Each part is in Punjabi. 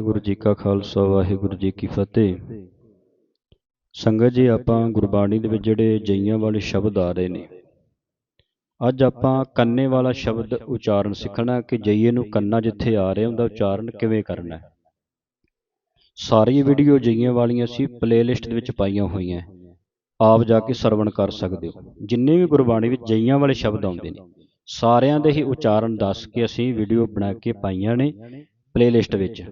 ਵਾਹਿਗੁਰੂ ਜੀ ਕਾ ਖਾਲਸਾ, ਵਾਹਿਗੁਰੂ ਜੀ ਕੀ ਫਤਿਹ। ਸੰਗਤ ਜੀ, ਆਪਾਂ ਗੁਰਬਾਣੀ ਦੇ ਵਿੱਚ ਜਿਹੜੇ ਜਈਆਂ ਵਾਲੇ ਸ਼ਬਦ ਆ ਰਹੇ ਨੇ। ਅੱਜ ਆਪਾਂ ਕੰਨੇ ਵਾਲਾ ਸ਼ਬਦ ਉਚਾਰਨ ਸਿੱਖਣਾ ਕਿ ਜਈਏ ਨੂੰ ਕੰਨਾ ਜਿੱਥੇ ਆ ਰਿਹਾ ਉਹਦਾ ਉਚਾਰਨ ਕਿਵੇਂ ਕਰਨਾ ਹੈ। ਸਾਰੀ ਵੀਡੀਓ ਜਈਆਂ ਵਾਲੀਆਂ ਸੀ ਪਲੇਲਿਸਟ ਦੇ ਵਿੱਚ ਪਾਈਆਂ ਹੋਈਆਂ। ਆਪ ਜਾ ਕੇ ਸਰਵਣ ਕਰ ਸਕਦੇ ਹੋ। ਜਿੰਨੇ ਵੀ ਗੁਰਬਾਣੀ ਵਿੱਚ ਜਈਆਂ ਵਾਲੇ ਸ਼ਬਦ ਆਉਂਦੇ ਨੇ, ਸਾਰਿਆਂ ਦੇ ਹੀ ਉਚਾਰਨ ਦੱਸ ਕੇ ਅਸੀਂ ਵੀਡੀਓ ਬਣਾ ਕੇ ਪਾਈਆਂ ਨੇ ਪਲੇਲਿਸਟ ਵਿੱਚ।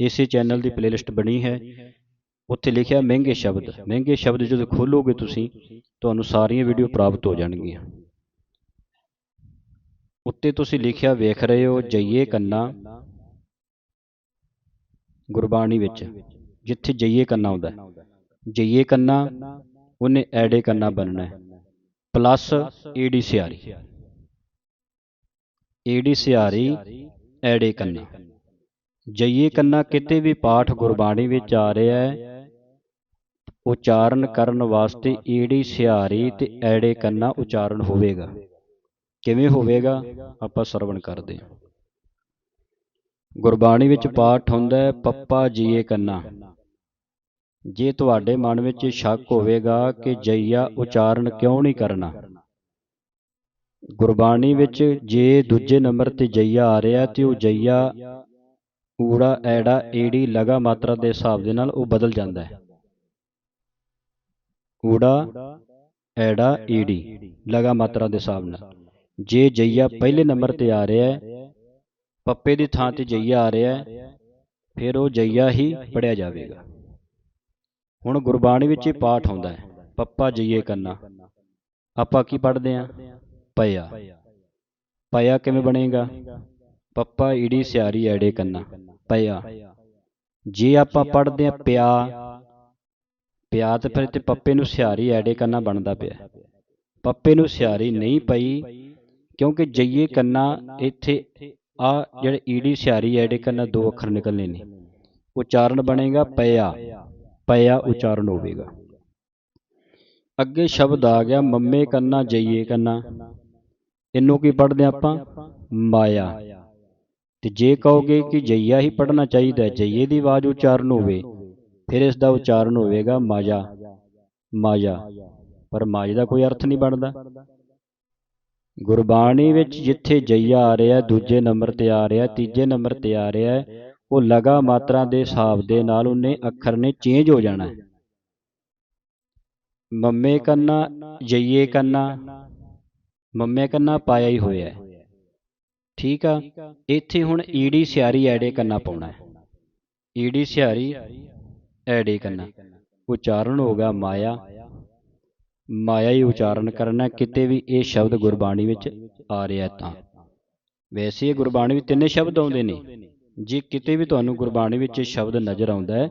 ਇਸੇ ਚੈਨਲ ਦੀ ਪਲੇਲਿਸਟ ਬਣੀ ਹੈ। ਉੱਥੇ ਲਿਖਿਆ ਮਹਿੰਗੇ ਸ਼ਬਦ। ਮਹਿੰਗੇ ਸ਼ਬਦ ਜਦੋਂ ਖੋਲੋਗੇ ਤੁਸੀਂ, ਤੁਹਾਨੂੰ ਸਾਰੀਆਂ ਵੀਡੀਓ ਪ੍ਰਾਪਤ ਹੋ ਜਾਣਗੀਆਂ। ਉੱਤੇ ਤੁਸੀਂ ਲਿਖਿਆ ਵੇਖ ਰਹੇ ਹੋ, ਜਈਏ ਕੰਨਾ ਗੁਰਬਾਣੀ ਵਿੱਚ, ਜਿੱਥੇ ਜਈਏ ਕੰਨਾ ਆਉਂਦਾ ਜਈਏ ਕੰਨਾ, ਉਹਨੇ ਐਡੇ ਕੰਨਾ ਬਣਨਾ ਹੈ। ਪਲੱਸ ਈਡੀ ਸਿਆਰੀ। ਈਡੀ ਸਿਆਰੀ, ਐਡੇ ਕੰਨਾ। ਜਈਏ ਕੰਨਾ ਕਿਤੇ ਵੀ ਪਾਠ ਗੁਰਬਾਣੀ ਵਿੱਚ ਆ ਰਿਹਾ ਹੈ। ਉਚਾਰਨ ਕਰਨ ਵਾਸਤੇ ਏੜੀ ਸਿਹਾਰੀ ਤੇ ਐੜੇ ਕੰਨਾ ਉਚਾਰਨ ਹੋਵੇਗਾ। ਕਿਵੇਂ ਹੋਵੇਗਾ? ਆਪਾਂ ਸਰਵਣ ਕਰਦੇ ਹਾਂ। ਗੁਰਬਾਣੀ ਵਿੱਚ ਪਾਠ ਹੁੰਦਾ ਹੈ, ਪੱਪਾ ਜੀਏ ਕੰਨਾ। ਜੇ ਤੁਹਾਡੇ ਮਨ ਵਿੱਚ ਸ਼ੱਕ ਹੋਵੇਗਾ ਕਿ ਜਈਆ ਉਚਾਰਨ ਕਿਉਂ ਨਹੀਂ ਕਰਨਾ। ਗੁਰਬਾਣੀ ਵਿੱਚ ਜੇ ਦੂਜੇ ਨੰਬਰ ਤੇ ਜਈਆ ਆ ਰਿਹਾ ਤੇ ਉਹ ਜਈਆ ਊੜਾ ਐੜਾ ਈੜੀ ਲਗਾ ਮਾਤਰਾ ਦੇ ਹਿਸਾਬ ਦੇ ਨਾਲ ਉਹ ਬਦਲ ਜਾਂਦਾ ਹੈ। ਊੜਾ ਐੜਾ ਈੜੀ ਲਗਾ ਮਾਤਰਾ ਦੇ ਹਿਸਾਬ ਨਾਲ। ਜੇ ਜਈਆ ਪਹਿਲੇ ਨੰਬਰ ਤੇ ਆ ਰਿਹਾ ਹੈ, ਪੱਪੇ ਦੀ ਥਾਂ ਤੇ ਜਈਆ ਆ ਰਿਹਾ ਹੈ, ਫਿਰ ਉਹ ਜਈਆ ਹੀ ਪੜਿਆ ਜਾਵੇਗਾ। ਹੁਣ ਗੁਰਬਾਣੀ ਵਿੱਚ ਇਹ ਪਾਠ ਹੁੰਦਾ ਹੈ, ਪੱਪਾ ਜਈਏ ਕੰਨਾ। ਆਪਾਂ ਕੀ ਪੜ੍ਹਦੇ ਆਂ ਪਿਆ ਪਿਆ ਕਿਵੇਂ ਬਣੇਗਾ? ਪੱਪਾ ਈੜੀ ਸਿਆਰੀ ਐੜੇ ਕੰਨਾ। ਪਿਆ ਜੇ ਆਪਾਂ ਪੜ੍ਹਦੇ ਆਂ ਪਿਆ ਪਿਆ ਤੇ ਫਿਰ ਤੇ ਪੱਪੇ ਨੂੰ ਸਿਆਰੀ ਐੜੇ ਕੰਨਾ ਬਣਦਾ ਪਿਆ। ਪੱਪੇ ਨੂੰ ਸਿਆਰੀ ਨਹੀਂ ਪਈ, ਕਿਉਂਕਿ ਜਈਏ ਕੰਨਾ, ਇੱਥੇ ਆ ਜਿਹੜੇ ਈੜੀ ਸਿਆਰੀ ਐੜੇ ਕੰਨਾ ਦੋ ਅੱਖਰ ਨਿਕਲਨੇ ਨੇ। ਉਚਾਰਨ ਬਣੇਗਾ ਪਿਆ ਪਿਆ ਉਚਾਰਨ ਹੋਵੇਗਾ। ਅੱਗੇ ਸ਼ਬਦ ਆ ਗਿਆ, ਮੰਮੇ ਕੰਨਾ, ਜਈਏ ਕੰਨਾ। ਇਹਨੂੰ ਕੀ ਪੜ੍ਹਦੇ ਆਪਾਂ? ਮਾਇਆ। ਤੇ ਜੇ ਕਹੋਗੇ ਕਿ ਜਈਆ ਹੀ ਪੜ੍ਹਨਾ ਚਾਹੀਦਾ ਹੈ, ਜਈਏ ਦੀ ਆਵਾਜ਼ ਉਚਾਰਨ ਹੋਵੇ, ਫਿਰ ਇਸ ਦਾ ਉਚਾਰਨ ਹੋਵੇਗਾ ਮਾਇਆ ਮਾਇਆ ਪਰ ਮਾਇਆ ਦਾ ਕੋਈ ਅਰਥ ਨਹੀਂ ਬਣਦਾ। ਗੁਰਬਾਣੀ ਵਿੱਚ ਜਿੱਥੇ ਜਈਆ ਆ ਰਿਹਾ, ਦੂਜੇ ਨੰਬਰ ਤੇ ਆ ਰਿਹਾ, ਤੀਜੇ ਨੰਬਰ ਤੇ ਆ ਰਿਹਾ ਉਹ ਲਗਾ ਮਾਤਰਾ ਦੇ ਹਿਸਾਬ ਦੇ ਨਾਲ ਉਹਨੇ ਅੱਖਰ ਨੇ ਚੇਂਜ ਹੋ ਜਾਣਾ ਮੰਮੇ ਕੰਨਾ, ਜਈਏ ਕੰਨਾ, ਮੰਮੇ ਕੰਨਾ ਪਾਇਆ ਹੀ ਹੋਇਆ ਹੈ। ਠੀਕ ਆ ਇੱਥੇ ਹੁਣ ਈੜੀ ਸਿਆਰੀ ਐੜੇ ਕੰਨਾ ਪਾਉਣਾ ਹੈ। ਈੜੀ ਸਿਆਰੀ ਐੜੇ ਕੰਨਾ। ਉਚਾਰਨ ਹੋਗਾ ਮਾਇਆ। ਮਾਇਆ। ਹੀ ਉਚਾਰਨ ਕਰਨਾ ਕਿਤੇ ਵੀ ਇਹ ਸ਼ਬਦ ਗੁਰਬਾਣੀ ਵਿੱਚ ਆ ਰਿਹਾ ਤਾਂ। ਵੈਸੇ ਇਹ ਗੁਰਬਾਣੀ ਵਿੱਚ ਤਿੰਨੇ ਸ਼ਬਦ ਆਉਂਦੇ ਨੇ। ਜੇ ਕਿਤੇ ਵੀ ਤੁਹਾਨੂੰ ਗੁਰਬਾਣੀ ਵਿੱਚ ਇਹ ਸ਼ਬਦ ਨਜ਼ਰ ਆਉਂਦਾ ਹੈ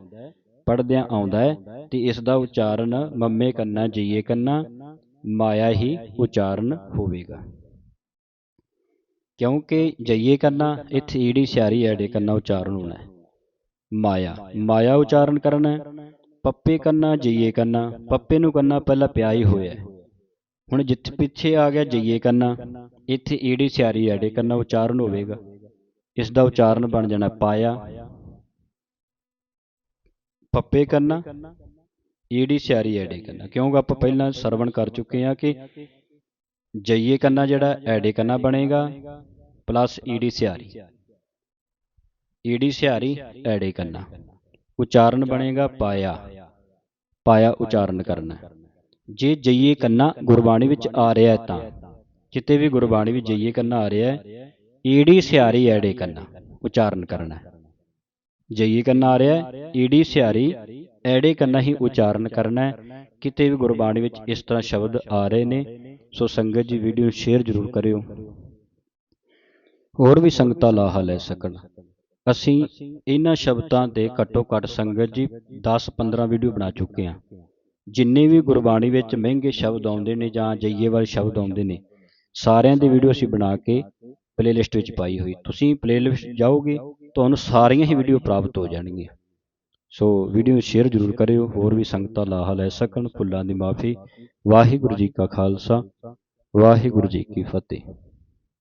ਪੜਦਿਆਂ ਆਉਂਦਾ ਹੈ ਤੇ ਇਸ ਦਾ ਉਚਾਰਨ ਮੰਮੇ ਕੰਨਾ ਜੀਏ ਕੰਨਾ ਮਾਇਆ ਹੀ ਉਚਾਰਨ ਹੋਵੇਗਾ। ਕਿਉਂਕਿ ਜਈਏ ਕੰਨਾ ਇੱਥੇ ਈੜੀ ਸਿਆਰੀ ਐੜੇ ਕੰਨਾ ਉਚਾਰਨ ਹੋਣਾ ਹੈ। ਮਾਇਆ ਮਾਇਆ ਉਚਾਰਨ ਕਰਨਾ ਪੱਪੇ ਕੰਨਾ ਜਈਏ ਕੰਨਾ ਪੱਪੇ ਨੂੰ ਕੰਨਾ ਪਹਿਲਾਂ ਪਿਆ ਹੀ ਹੋਇਆ ਹੁਣ ਜਿੱਥੇ ਪਿੱਛੇ ਆ ਗਿਆ ਜਈਏ ਕੰਨਾ ਇੱਥੇ ਈੜੀ ਸਿਆਰੀ ਐੜੇ ਕੰਨਾ ਉਚਾਰਨ ਹੋਵੇਗਾ। ਇਸ ਦਾ ਉਚਾਰਨ ਬਣ ਜਾਣਾ ਪਾਇਆ। ਪੱਪੇ ਕੰਨਾ ਈੜੀ ਸਿਆਰੀ ਐੜੇ ਕੰਨਾ। ਕਿਉਂਕਿ ਆਪਾਂ ਪਹਿਲਾਂ ਸਰਵਣ ਕਰ ਚੁੱਕੇ ਹਾਂ ਕਿ ਜਈਏ ਕੰਨਾ ਜਿਹੜਾ ਐੜੇ ਕੰਨਾ ਬਣੇਗਾ ਪਲੱਸ ਈੜੀ ਸਿਆਰੀ ਈੜੀ ਸਿਆਰੀ ਐੜੇ ਕੰਨਾ। ਉਚਾਰਨ ਬਣੇਗਾ ਪਾਇਆ। ਪਾਇਆ। ਉਚਾਰਨ ਕਰਨਾ। ਜੇ ਜਈਏ ਕੰਨਾ ਗੁਰਬਾਣੀ ਵਿੱਚ ਆ ਰਿਹਾ ਹੈ ਤਾਂ। ਜਿੱਤੇ ਵੀ ਗੁਰਬਾਣੀ ਵਿੱਚ ਜਈਏ ਕੰਨਾ ਆ ਰਿਹਾ ਹੈ ਈੜੀ ਸਿਆਰੀ ਐੜੇ ਕੰਨਾ। ਉਚਾਰਨ ਕਰਨਾ। ਜਈਏ ਕੰਨਾ ਆ ਰਿਹਾ ਹੈ ਈੜੀ ਸਿਆਰੀ ਐੜੇ ਕੰਨਾ ਹੀ ਉਚਾਰਨ ਕਰਨਾ ਕਿਤੇ ਵੀ ਗੁਰਬਾਣੀ ਵਿੱਚ ਇਸ ਤਰ੍ਹਾਂ ਸ਼ਬਦ ਆ ਰਹੇ ਨੇ। ਸੋ ਸੰਗਤ ਜੀ ਵੀਡੀਓ ਸ਼ੇਅਰ ਜ਼ਰੂਰ ਕਰਿਓ। ਹੋਰ ਵੀ ਸੰਗਤਾਂ ਲਾਹਾ ਲੈ ਸਕਣ। ਅਸੀਂ ਇਹਨਾਂ ਸ਼ਬਦਾਂ ਦੇ ਘੱਟੋ ਘੱਟ ਸੰਗਤ ਜੀ 10-15 ਵੀਡੀਓ ਬਣਾ ਚੁੱਕੇ ਹਾਂ। ਜਿੰਨੇ ਵੀ ਗੁਰਬਾਣੀ ਵਿੱਚ ਮਹਿੰਗੇ ਸ਼ਬਦ ਆਉਂਦੇ ਨੇ ਜਾਂ ਜਈਏ ਵਾਲੇ ਸ਼ਬਦ ਆਉਂਦੇ ਨੇ, ਸਾਰਿਆਂ ਦੀ ਵੀਡੀਓ ਅਸੀਂ ਬਣਾ ਕੇ ਪਲੇਲਿਸਟ ਵਿੱਚ ਪਾਈ ਹੋਈ। ਤੁਸੀਂ ਪਲੇਲਿਸਟ ਜਾਓਗੇ, ਤੁਹਾਨੂੰ ਸਾਰੀਆਂ ਹੀ ਵੀਡੀਓ ਪ੍ਰਾਪਤ ਹੋ ਜਾਣਗੀਆਂ। ਸੋ ਵੀਡੀਓ ਨੂੰ ਸ਼ੇਅਰ ਜ਼ਰੂਰ ਕਰਿਓ, ਹੋਰ ਵੀ ਸੰਗਤਾਂ ਲਾਹਾ ਲੈ ਸਕਣ ਭੁੱਲਾਂ ਦੀ ਮਾਫੀ। ਵਾਹਿਗੁਰੂ ਜੀ ਕਾ ਖਾਲਸਾ, ਵਾਹਿਗੁਰੂ ਜੀ ਕੀ ਫਤਿਹ।